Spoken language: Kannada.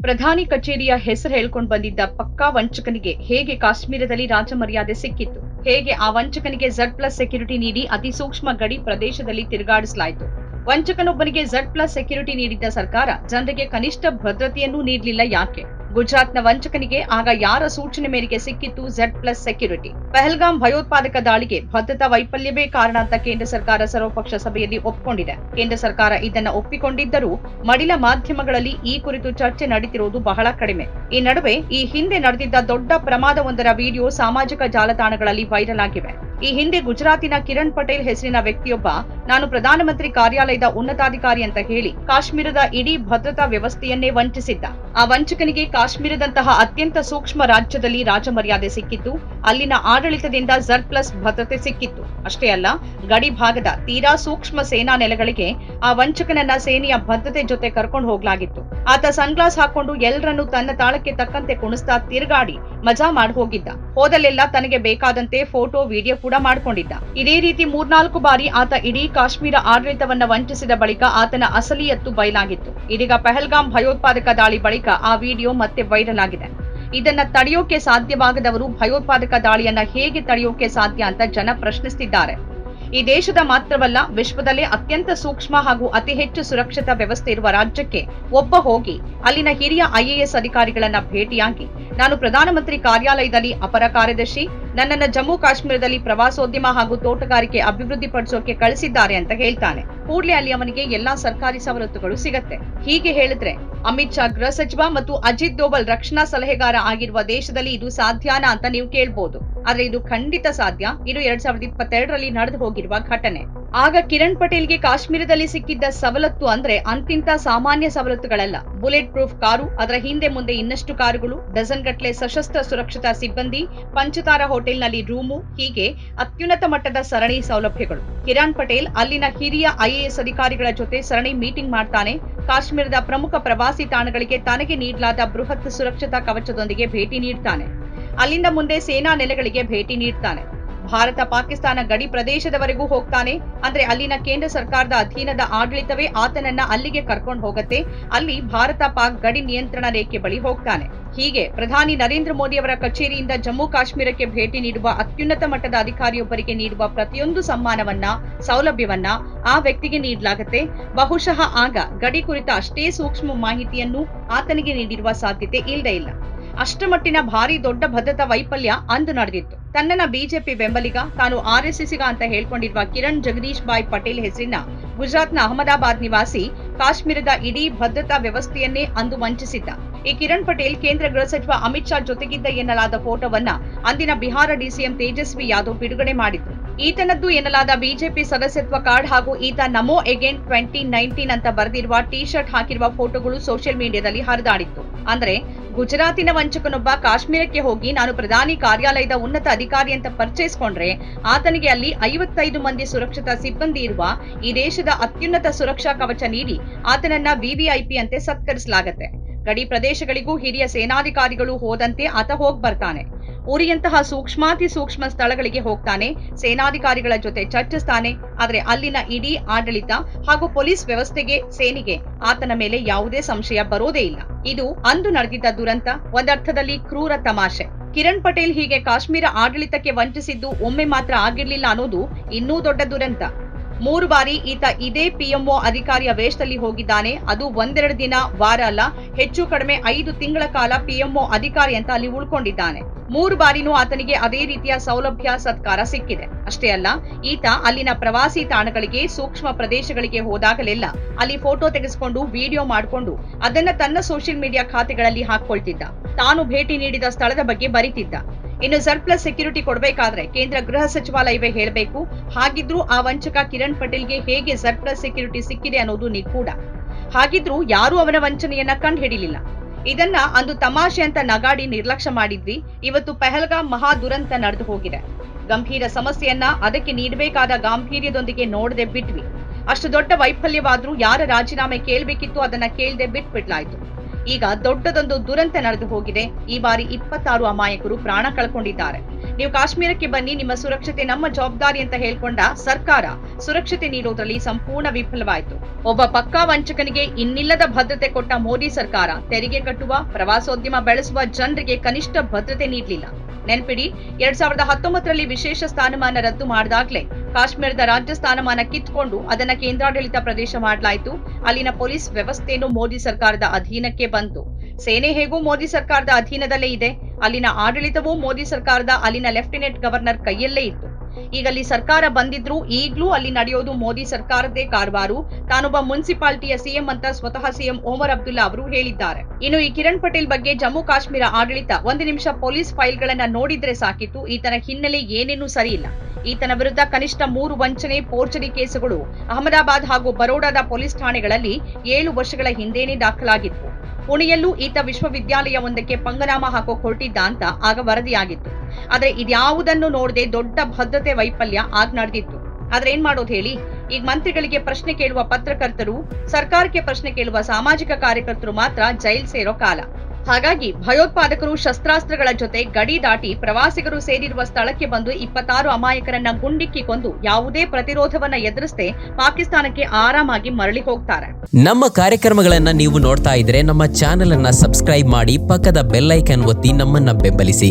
ಪ್ರಧಾನಿ ಕಚೇರಿಯ ಹೆಸರು ಹೇಳ್ಕೊಂಡು ಬಂದಿದ್ದ ಪಕ್ಕಾ ವಂಚಕನಿಗೆ ಹೇಗೆ ಕಾಶ್ಮೀರದಲ್ಲಿ ರಾಜಮರ್ಯಾದೆ ಸಿಕ್ಕಿತ್ತು? ಹೇಗೆ ಆ ವಂಚಕನಿಗೆ ಝಡ್ ಪ್ಲಸ್ ಸೆಕ್ಯೂರಿಟಿ ನೀಡಿ ಅತಿ ಸೂಕ್ಷ್ಮ ಗಡಿ ಪ್ರದೇಶದಲ್ಲಿ ತಿರುಗಾಡಿಸಲಾಯಿತು? ವಂಚಕನೊಬ್ಬನಿಗೆ ಝಡ್ ಪ್ಲಸ್ ಸೆಕ್ಯೂರಿಟಿ ನೀಡಿದ್ದ ಸರ್ಕಾರ ಜನರಿಗೆ ಕನಿಷ್ಠ ಭದ್ರತೆಯನ್ನೂ ನೀಡಲಿಲ್ಲ ಯಾಕೆ? ಗುಜರಾತ್ನ ವಂಚಕನಿಗೆ ಆಗ ಯಾರ ಸೂಚನೆ ಮೇರೆಗೆ ಸಿಕ್ಕಿತ್ತು ಝಡ್ ಪ್ಲಸ್ ಸೆಕ್ಯೂರಿಟಿ ಪಹಲ್ಗಾಮ್ ಭಯೋತ್ಪಾದಕ ದಾಳಿಗೆ ಭದ್ರತಾ ವೈಫಲ್ಯವೇ ಕಾರಣ ಅಂತ ಕೇಂದ್ರ ಸರ್ಕಾರ ಸರ್ವಪಕ್ಷ ಸಭೆಯಲ್ಲಿ ಒಪ್ಪಿಕೊಂಡಿದೆ ಕೇಂದ್ರ ಸರ್ಕಾರ ಇದನ್ನ ಒಪ್ಪಿಕೊಂಡಿದ್ದರೂ ಮಡಿಲ ಮಾಧ್ಯಮಗಳಲ್ಲಿ ಈ ಕುರಿತು ಚರ್ಚೆ ನಡೀತಿರುವುದು ಬಹಳ ಕಡಿಮೆ. ಈ ನಡುವೆ ಈ ಹಿಂದೆ ನಡೆದಿದ್ದ ದೊಡ್ಡ ಪ್ರಮಾದವೊಂದರ ವಿಡಿಯೋ ಸಾಮಾಜಿಕ ಜಾಲತಾಣಗಳಲ್ಲಿ ವೈರಲ್ ಆಗಿವೆ. ಈ ಹಿಂದೆ ಗುಜರಾತಿನ ಕಿರಣ್ ಪಟೇಲ್ ಹೆಸರಿನ ವ್ಯಕ್ತಿಯೊಬ್ಬ, ನಾನು ಪ್ರಧಾನಮಂತ್ರಿ ಕಾರ್ಯಾಲಯದ ಉನ್ನತಾಧಿಕಾರಿ ಅಂತ ಹೇಳಿ ಕಾಶ್ಮೀರದ ಇಡೀ ಭದ್ರತಾ ವ್ಯವಸ್ಥೆಯನ್ನೇ ವಂಚಿಸಿದ್ದ. ಆ ವಂಚಕನಿಗೆ ಕಾಶ್ಮೀರದಂತಹ ಅತ್ಯಂತ ಸೂಕ್ಷ್ಮ ರಾಜ್ಯದಲ್ಲಿ ರಾಜಮರ್ಯಾದೆ ಸಿಕ್ಕಿತ್ತು. ಅಲ್ಲಿನ ಆಡಳಿತದಿಂದ ಜರ್ ಪ್ಲಸ್ ಭದ್ರತೆ ಸಿಕ್ಕಿತ್ತು. ಅಷ್ಟೇ ಅಲ್ಲ, ಗಡಿ ಭಾಗದ ತೀರಾ ಸೂಕ್ಷ್ಮ ಸೇನಾ ನೆಲೆಗಳಿಗೆ ಆ ವಂಚಕನನ್ನ ಸೇನೆಯ ಭದ್ರತೆ ಜೊತೆ ಕರ್ಕೊಂಡು ಹೋಗ್ಲಾಗಿತ್ತು. ಆತ ಸನ್ಗ್ಲಾಸ್ ಹಾಕೊಂಡು ಎಲ್ಲರನ್ನು ತನ್ನ ತಾಳಕ್ಕೆ ತಕ್ಕಂತೆ ಕುಣಿಸ್ತಾ ತಿರುಗಾಡಿ ಮಜಾ ಮಾಡಿ ಹೋಗಿದ್ದ. ಹೋದಲ್ಲೆಲ್ಲ ತನಗೆ ಬೇಕಾದಂತೆ ಫೋಟೋ, ವಿಡಿಯೋ ಕೂಡ ಮಾಡ್ಕೊಂಡಿದ್ದ. ಇದೇ ರೀತಿ ಮೂರ್ನಾಲ್ಕು ಬಾರಿ ಆತ ಇಡೀ ಕಾಶ್ಮೀರ ಆಡಳಿತವನ್ನ ವಂಚಿಸಿದ ಬಳಿಕ ಆತನ ಅಸಲಿಯತ್ತು ಬಯಲಾಗಿತ್ತು. ಇದೀಗ ಪೆಹಲ್ಗಾಮ್ ಭಯೋತ್ಪಾದಕ ದಾಳಿ ಬಳಿಕ ಆ ವಿಡಿಯೋ ಮತ್ತೆ ವೈರಲ್ ಆಗಿದೆ. ಇದನ್ನ ತಡೆಯೋಕೆ ಸಾಧ್ಯವಾಗದವರು ಭಯೋತ್ಪಾದಕ ದಾಳಿಯನ್ನ ಹೇಗೆ ತಡೆಯೋಕೆ ಸಾಧ್ಯ ಅಂತ ಜನ ಪ್ರಶ್ನಿಸುತ್ತಿದ್ದಾರೆ ಈ ದೇಶದ ಮಾತ್ರವಲ್ಲ, ವಿಶ್ವದಲ್ಲೇ ಅತ್ಯಂತ ಸೂಕ್ಷ್ಮ ಹಾಗೂ ಅತಿ ಹೆಚ್ಚು ಸುರಕ್ಷತಾ ವ್ಯವಸ್ಥೆ ಇರುವ ರಾಜ್ಯಕ್ಕೆ ಒಬ್ಬ ಹೋಗಿ, ಅಲ್ಲಿನ ಹಿರಿಯ ಐಎಎಸ್ ಅಧಿಕಾರಿಗಳನ್ನ ಭೇಟಿಯಾಗಿ ನಾನು ಪ್ರಧಾನಮಂತ್ರಿ ಕಾರ್ಯಾಲಯದಲ್ಲಿ ಅಪರ ಕಾರ್ಯದರ್ಶಿ. ನನ್ನನ್ನ ಜಮ್ಮು ಕಾಶ್ಮೀರದಲ್ಲಿ ಪ್ರವಾಸೋದ್ಯಮ ಹಾಗೂ ತೋಟಗಾರಿಕೆ ಅಭಿವೃದ್ಧಿ ಪಡಿಸೋಕೆ ಕಳಿಸಿದ್ದಾರೆ ಅಂತ ಹೇಳ್ತಾನೆ. ಕೂಡಲೇ ಅಲ್ಲಿ ಅವನಿಗೆ ಎಲ್ಲಾ ಸರ್ಕಾರಿ ಸವಲತ್ತುಗಳು ಸಿಗತ್ತೆ. ಹೀಗೆ ಹೇಳಿದ್ರೆ, ಅಮಿತ್ ಶಾ ಗೃಹ ಸಚಿವ ಮತ್ತು ಅಜಿತ್ ದೋವಲ್ ರಕ್ಷಣಾ ಸಲಹೆಗಾರ ಆಗಿರುವ ದೇಶದಲ್ಲಿ ಇದು ಸಾಧ್ಯನಾ ಅಂತ ನೀವು ಕೇಳ್ಬೋದು. ಆದ್ರೆ ಇದು ಖಂಡಿತ ಸಾಧ್ಯ. ಇದು ಎರಡ್ ಸಾವಿರದ ಇಪ್ಪತ್ತೆರಡರಲ್ಲಿ ನಡೆದು ಹೋಗಿರುವ ಘಟನೆ. ಆಗ ಕಿರಣ್ ಪಟೇಲ್ಗೆ ಕಾಶ್ಮೀರದಲ್ಲಿ ಸಿಕ್ಕಿದ್ದ ಸವಲತ್ತು ಅಂದ್ರೆ ಅಂತಿಂತ ಸಾಮಾನ್ಯ ಸವಲತ್ತುಗಳಲ್ಲ. ಬುಲೆಟ್ ಪ್ರೂಫ್ ಕಾರು, ಅದರ ಹಿಂದೆ ಮುಂದೆ ಇನ್ನಷ್ಟು ಕಾರುಗಳು, ಡಜನ್ ಗಟ್ಲೆ ಸಶಸ್ತ್ರ ಸುರಕ್ಷತಾ ಸಿಬ್ಬಂದಿ, ಪಂಚತಾರ ಹೋಟೆಲ್ನಲ್ಲಿ ರೂಮು, ಹೀಗೆ ಅತ್ಯುನ್ನತ ಮಟ್ಟದ ಸರಣಿ ಸೌಲಭ್ಯಗಳು. ಕಿರಣ್ ಪಟೇಲ್ ಅಲ್ಲಿನ ಹಿರಿಯ ಐಎಎಸ್ ಅಧಿಕಾರಿಗಳ ಜೊತೆ ಸರಣಿ ಮೀಟಿಂಗ್ ಮಾಡ್ತಾನೆ. ಕಾಶ್ಮೀರದ ಪ್ರಮುಖ ಪ್ರವಾಸಿ ತಾಣಗಳಿಗೆ ತನಗೆ ನೀಡಲಾದ ಬೃಹತ್ ಸುರಕ್ಷತಾ ಕವಚದೊಂದಿಗೆ ಭೇಟಿ ನೀಡ್ತಾನೆ. ಅಲ್ಲಿಂದ ಮುಂದೆ ಸೇನಾ ನೆಲೆಗಳಿಗೆ ಭೇಟಿ ನೀಡ್ತಾನೆ. ಭಾರತ ಪಾಕಿಸ್ತಾನ ಗಡಿ ಪ್ರದೇಶದವರೆಗೂ ಹೋಗ್ತಾನೆ. ಅಂದ್ರೆ ಅಲ್ಲಿನ ಕೇಂದ್ರ ಸರ್ಕಾರದ ಅಧೀನದ ಆಡಳಿತವೇ ಆತನನ್ನ ಅಲ್ಲಿಗೆ ಕರ್ಕೊಂಡು ಹೋಗತ್ತೆ. ಅಲ್ಲಿ ಭಾರತ ಪಾಕ್ ಗಡಿ ನಿಯಂತ್ರಣ ರೇಖೆ ಬಳಿ ಹೋಗ್ತಾನೆ. ಹೀಗೆ ಪ್ರಧಾನಿ ನರೇಂದ್ರ ಮೋದಿ ಅವರ ಕಚೇರಿಯಿಂದ ಜಮ್ಮು ಕಾಶ್ಮೀರಕ್ಕೆ ಭೇಟಿ ನೀಡುವ ಅತ್ಯುನ್ನತ ಮಟ್ಟದ ಅಧಿಕಾರಿಯೊಬ್ಬರಿಗೆ ನೀಡುವ ಪ್ರತಿಯೊಂದು ಸಮ್ಮಾನವನ್ನ, ಸೌಲಭ್ಯವನ್ನ ಆ ವ್ಯಕ್ತಿಗೆ ನೀಡಲಾಗುತ್ತೆ. ಬಹುಶಃ ಆಗ ಗಡಿ ಕುರಿತ ಅಷ್ಟೇ ಸೂಕ್ಷ್ಮ ಮಾಹಿತಿಯನ್ನು ಆತನಿಗೆ ನೀಡಿರುವ ಸಾಧ್ಯತೆ ಇಲ್ಲದೇ ಇಲ್ಲ. ಅಷ್ಟಮಟ್ಟಿನ ಭಾರಿ ದೊಡ್ಡ ಭದ್ರತಾ ವೈಫಲ್ಯ ಅಂದು ನಡೆದಿತ್ತು. ತನ್ನನ್ನ ಬಿಜೆಪಿ ಬೆಂಬಲಿಗ ತಾನು ಆರ್ಎಸ್ಎಸ್ಸಿಗ ಅಂತ ಹೇಳ್ಕೊಂಡಿರುವ ಕಿರಣ್ ಜಗದೀಶ್ ಭಾಯ್ ಪಟೇಲ್ ಹೆಸರಿನ ಗುಜರಾತ್ನ ಅಹಮದಾಬಾದ್ ನಿವಾಸಿ ಕಾಶ್ಮೀರದ ಇಡೀ ಭದ್ರತಾ ವ್ಯವಸ್ಥೆಯನ್ನೇ ಅಂದು ವಂಚಿಸಿದ್ದ. ಈ ಕಿರಣ್ ಪಟೇಲ್ ಕೇಂದ್ರ ಗೃಹ ಸಚಿವ ಅಮಿತ್ ಶಾ ಜೊತೆಗಿದ್ದ ಎನ್ನಲಾದ ಫೋಟೋವನ್ನ ಅಂದಿನ ಬಿಹಾರ ಡಿಸಿಎಂ ತೇಜಸ್ವಿ ಯಾದವ್ ಬಿಡುಗಡೆ ಮಾಡಿದ್ರು. ಈತನದ್ದು ಎನ್ನಲಾದ ಬಿಜೆಪಿ ಸದಸ್ಯತ್ವ ಕಾರ್ಡ್ ಹಾಗೂ ಈತ ನಮೋ ಎಗೇನ್ ಟ್ವೆಂಟಿ ನೈನ್ಟೀನ್ ಅಂತ ಬರೆದಿರುವ ಟಿ ಶರ್ಟ್ ಹಾಕಿರುವ ಫೋಟೋಗಳು ಸೋಷಿಯಲ್ ಮೀಡಿಯಾದಲ್ಲಿ ಹರಿದಾಡಿತ್ತು. ಅಂದ್ರೆ ಗುಜರಾತಿನ ವಂಚಕನೊಬ್ಬ ಕಾಶ್ಮೀರಕ್ಕೆ ಹೋಗಿ ನಾನು ಪ್ರಧಾನಿ ಕಾರ್ಯಾಲಯದ ಉನ್ನತ ಅಧಿಕಾರಿ ಅಂತ ಪರಿಚಯಿಸಿಕೊಂಡ್ರೆ ಆತನಿಗೆ ಅಲ್ಲಿ ಐವತ್ತೈದು ಮಂದಿ ಸುರಕ್ಷತಾ ಸಿಬ್ಬಂದಿ ಇರುವ ಈ ದೇಶದ ಅತ್ಯುನ್ನತ ಸುರಕ್ಷಾ ಕವಚ ನೀಡಿ ಆತನನ್ನ ವಿವಿಐಪಿ ಅಂತೆ ಸತ್ಕರಿಸಲಾಗತ್ತೆ. ಗಡಿ ಪ್ರದೇಶಗಳಿಗೂ ಹಿರಿಯ ಸೇನಾಧಿಕಾರಿಗಳು ಹೋದಂತೆ ಆತ ಹೋಗ್ ಬರ್ತಾನೆ ಉರಿಯಂತಹ ಸೂಕ್ಷ್ಮಾತಿ ಸೂಕ್ಷ್ಮ ಸ್ಥಳಗಳಿಗೆ ಹೋಗ್ತಾನೆ. ಸೇನಾಧಿಕಾರಿಗಳ ಜೊತೆ ಚರ್ಚಿಸ್ತಾನೆ. ಆದ್ರೆ ಅಲ್ಲಿನ ಇಡೀ ಆಡಳಿತ ಹಾಗೂ ಪೊಲೀಸ್ ವ್ಯವಸ್ಥೆಗೆ ಸೇನೆಗೆ ಆತನ ಮೇಲೆ ಯಾವುದೇ ಸಂಶಯ ಬರೋದೇ ಇಲ್ಲ. ಇದು ಅಂದು ನಡೆದಿದ್ದ ದುರಂತ, ಒಂದರ್ಥದಲ್ಲಿ ಕ್ರೂರ ತಮಾಷೆ. ಕಿರಣ್ ಪಟೇಲ್ ಹೀಗೆ ಕಾಶ್ಮೀರ ಆಡಳಿತಕ್ಕೆ ವಂಚಿಸಿದ್ದು ಒಮ್ಮೆ ಮಾತ್ರ ಆಗಿರ್ಲಿಲ್ಲ ಅನ್ನೋದು ಇನ್ನೂ ದೊಡ್ಡ ದುರಂತ. ಮೂರು ಬಾರಿ ಈತ ಇದೇ ಪಿಎಂಒ ಅಧಿಕಾರಿಯ ವೇಷದಲ್ಲಿ ಹೋಗಿದ್ದಾನೆ. ಅದು ಒಂದೆರಡು ದಿನ, ವಾರ ಅಲ್ಲ, ಹೆಚ್ಚು ಕಡಿಮೆ ಐದು ತಿಂಗಳ ಕಾಲ ಪಿಎಂಒ ಅಧಿಕಾರಿ ಅಂತ ಅಲ್ಲಿ ಉಳ್ಕೊಂಡಿದ್ದಾನೆ. ಮೂರು ಬಾರಿನೂ ಆತನಿಗೆ ಅದೇ ರೀತಿಯ ಸೌಲಭ್ಯ, ಸತ್ಕಾರ ಸಿಕ್ಕಿದೆ. ಅಷ್ಟೇ ಅಲ್ಲ, ಈತ ಅಲ್ಲಿನ ಪ್ರವಾಸಿ ತಾಣಗಳಿಗೆ, ಸೂಕ್ಷ್ಮ ಪ್ರದೇಶಗಳಿಗೆ ಹೋದಾಗಲೆಲ್ಲ ಅಲ್ಲಿ ಫೋಟೋ ತೆಗೆಸಿಕೊಂಡು, ವಿಡಿಯೋ ಮಾಡಿಕೊಂಡು ಅದನ್ನ ತನ್ನ ಸೋಷಿಯಲ್ ಮೀಡಿಯಾ ಖಾತೆಗಳಲ್ಲಿ ಹಾಕೊಳ್ತಿದ್ದ ತಾನು ಭೇಟಿ ನೀಡಿದ ಸ್ಥಳದ ಬಗ್ಗೆ ಬರಿತಿದ್ದ. ಇನ್ನು ಸರ್ಪ್ಲಸ್ ಪ್ಲಸ್ ಸೆಕ್ಯೂರಿಟಿ ಕೊಡಬೇಕಾದ್ರೆ ಕೇಂದ್ರ ಗೃಹ ಸಚಿವಾಲಯವೇ ಹೇಳಬೇಕು. ಹಾಗಿದ್ರೂ ಆ ವಂಚಕ ಕಿರಣ್ ಪಟೇಲ್ಗೆ ಹೇಗೆ ಸರ್ಪ್ಲಸ್ ಪ್ಲಸ್ ಸೆಕ್ಯೂರಿಟಿ ಸಿಕ್ಕಿದೆ ಅನ್ನೋದು ನಿಗೂಢ. ಹಾಗಿದ್ರೂ ಯಾರೂ ಅವನ ವಂಚನೆಯನ್ನ ಕಂಡು ಹಿಡಿಲಿಲ್ಲ ಇದನ್ನ ಅಂದು ತಮಾಷೆ ಅಂತ ನಗಾಡಿ ನಿರ್ಲಕ್ಷ್ಯ ಮಾಡಿದ್ವಿ. ಇವತ್ತು ಪೆಹಲ್ಗಾಮ್ ಮಹಾ ದುರಂತ ನಡೆದು ಹೋಗಿದೆ. ಗಂಭೀರ ಸಮಸ್ಯೆಯನ್ನ ಅದಕ್ಕೆ ನೀಡಬೇಕಾದ ಗಾಂಭೀರ್ಯದೊಂದಿಗೆ ನೋಡದೆ ಬಿಟ್ವಿ. ಅಷ್ಟು ದೊಡ್ಡ ವೈಫಲ್ಯವಾದ್ರೂ ಯಾರ ರಾಜೀನಾಮೆ ಕೇಳಬೇಕಿತ್ತು ಅದನ್ನ ಕೇಳದೆ ಬಿಟ್ಬಿಡ್ಲಾಯ್ತು ಈಗ ದೊಡ್ಡದೊಂದು ದುರಂತ ನಡೆದು ಹೋಗಿದೆ. ಈ ಬಾರಿ ಇಪ್ಪತ್ತಾರು ಅಮಾಯಕರು ಪ್ರಾಣ ಕಳ್ಕೊಂಡಿದ್ದಾರೆ. ನೀವು ಕಾಶ್ಮೀರಕ್ಕೆ ಬನ್ನಿ, ನಿಮ್ಮ ಸುರಕ್ಷತೆ ನಮ್ಮ ಜವಾಬ್ದಾರಿ ಅಂತ ಹೇಳ್ಕೊಂಡ ಸರ್ಕಾರ ಸುರಕ್ಷತೆ ನೀಡೋದ್ರಲ್ಲಿ ಸಂಪೂರ್ಣ ವಿಫಲವಾಯಿತು. ಒಬ್ಬ ಪಕ್ಕಾ ವಂಚಕನಿಗೆ ಇನ್ನಿಲ್ಲದ ಭದ್ರತೆ ಕೊಟ್ಟ ಮೋದಿ ಸರ್ಕಾರ ತೆರಿಗೆ ಕಟ್ಟುವ, ಪ್ರವಾಸೋದ್ಯಮ ಬೆಳೆಸುವ ಜನರಿಗೆ ಕನಿಷ್ಠ ಭದ್ರತೆ ನೀಡಲಿಲ್ಲ. ನೆನ್ಪಿಡಿ, ಎರಡ್ ಸಾವಿರದ ಹತ್ತೊಂಬತ್ತರಲ್ಲಿ ವಿಶೇಷ ಸ್ಥಾನಮಾನ ರದ್ದು ಮಾಡಿದಾಗ್ಲೇ ಕಾಶ್ಮೀರದ ರಾಜ್ಯ ಸ್ಥಾನಮಾನ ಕಿತ್ಕೊಂಡು ಅದನ್ನ ಕೇಂದ್ರಾಡಳಿತ ಪ್ರದೇಶ ಮಾಡಲಾಯಿತು. ಅಲ್ಲಿನ ಪೊಲೀಸ್ ವ್ಯವಸ್ಥೆಯನ್ನು ಮೋದಿ ಸರ್ಕಾರದ ಅಧೀನಕ್ಕೆ ಬಂತು. ಸೇನೆ ಹೇಗೂ ಮೋದಿ ಸರ್ಕಾರದ ಅಧೀನದಲ್ಲೇ ಇದೆ. ಅಲ್ಲಿನ ಆಡಳಿತವೂ ಮೋದಿ ಸರ್ಕಾರದ ಅಲ್ಲಿನ ಲೆಫ್ಟಿನೆಂಟ್ ಗವರ್ನರ್ ಕೈಯಲ್ಲೇ ಇತ್ತು. ಈಗ ಅಲ್ಲಿ ಸರ್ಕಾರ ಬಂದಿದ್ರು ಈಗ್ಲೂ ಅಲ್ಲಿ ನಡೆಯೋದು ಮೋದಿ ಸರ್ಕಾರದೇ ಕಾರವಾರು. ತಾನೊಬ್ಬ ಮುನ್ಸಿಪಾಲಿಟಿಯ ಸಿಎಂ ಅಂತ ಸ್ವತಃ ಸಿಎಂ ಓಮರ್ ಅಬ್ದುಲ್ಲಾ ಅವರು ಹೇಳಿದ್ದಾರೆ. ಇನ್ನು ಈ ಕಿರಣ್ ಪಟೇಲ್ ಬಗ್ಗೆ ಜಮ್ಮು ಕಾಶ್ಮೀರ ಆಡಳಿತ ಒಂದು ನಿಮಿಷ ಪೊಲೀಸ್ ಫೈಲ್ಗಳನ್ನ ನೋಡಿದ್ರೆ ಸಾಕಿತ್ತು. ಈತನ ಹಿನ್ನೆಲೆ ಏನೇನೂ ಸರಿಯಿಲ್ಲ. ಈತನ ವಿರುದ್ಧ ಕನಿಷ್ಠ ಮೂರು ವಂಚನೆ, ಪೋರ್ಚರಿ ಕೇಸುಗಳು, ಅಹಮದಾಬಾದ್ ಹಾಗೂ ಬರೋಡಾದ ಪೊಲೀಸ್ ಠಾಣೆಗಳಲ್ಲಿ ಏಳು ವರ್ಷಗಳ ಹಿಂದೇನೆ ದಾಖಲಾಗಿತ್ತು. ಪುಣೆಯಲ್ಲೂ ಈತ ವಿಶ್ವವಿದ್ಯಾಲಯವೊಂದಕ್ಕೆ ಪಂಗನಾಮ ಹಾಕೋಕ್ ಹೊರಟಿದ್ದ ಅಂತ ಆಗ ವರದಿಯಾಗಿತ್ತು. ಆದ್ರೆ ಇದ್ಯಾವುದನ್ನು ನೋಡದೆ ದೊಡ್ಡ ಭದ್ರತೆ ವೈಫಲ್ಯ ಆಗ ನಡೆದಿತ್ತು. ಆದ್ರೆ ಏನ್ ಮಾಡೋದು ಹೇಳಿ? ಈಗ ಮಂತ್ರಿಗಳಿಗೆ ಪ್ರಶ್ನೆ ಕೇಳುವ ಪತ್ರಕರ್ತರು, ಸರ್ಕಾರಕ್ಕೆ ಪ್ರಶ್ನೆ ಕೇಳುವ ಸಾಮಾಜಿಕ ಕಾರ್ಯಕರ್ತರು ಮಾತ್ರ ಜೈಲ್ ಸೇರೋ ಕಾಲ. ಹಾಗಾಗಿ ಭಯೋತ್ಪಾದಕರು ಶಸ್ತ್ರಾಸ್ತ್ರಗಳ ಜೊತೆ ಗಡಿ ದಾಟಿ ಪ್ರವಾಸಿಗರು ಸೇರಿರುವ ಸ್ಥಳಕ್ಕೆ ಬಂದು ಇಪ್ಪತ್ತಾರು ಅಮಾಯಕರನ್ನ ಗುಂಡಿಕ್ಕಿ ಕೊಂದು ಯಾವುದೇ ಪ್ರತಿರೋಧವನ್ನ ಎದುರಿಸದೆ ಪಾಕಿಸ್ತಾನಕ್ಕೆ ಆರಾಮಾಗಿ ಮರಳಿ ಹೋಗ್ತಾರೆ. ನಮ್ಮ ಕಾರ್ಯಕ್ರಮಗಳನ್ನ ನೀವು ನೋಡ್ತಾ ಇದ್ರೆ ನಮ್ಮ ಚಾನೆಲ್ ಅನ್ನ ಸಬ್ಸ್ಕ್ರೈಬ್ ಮಾಡಿ ಪಕ್ಕದ ಬೆಲ್ಲೈಕನ್ ಒತ್ತಿ ನಮ್ಮನ್ನ ಬೆಂಬಲಿಸಿ.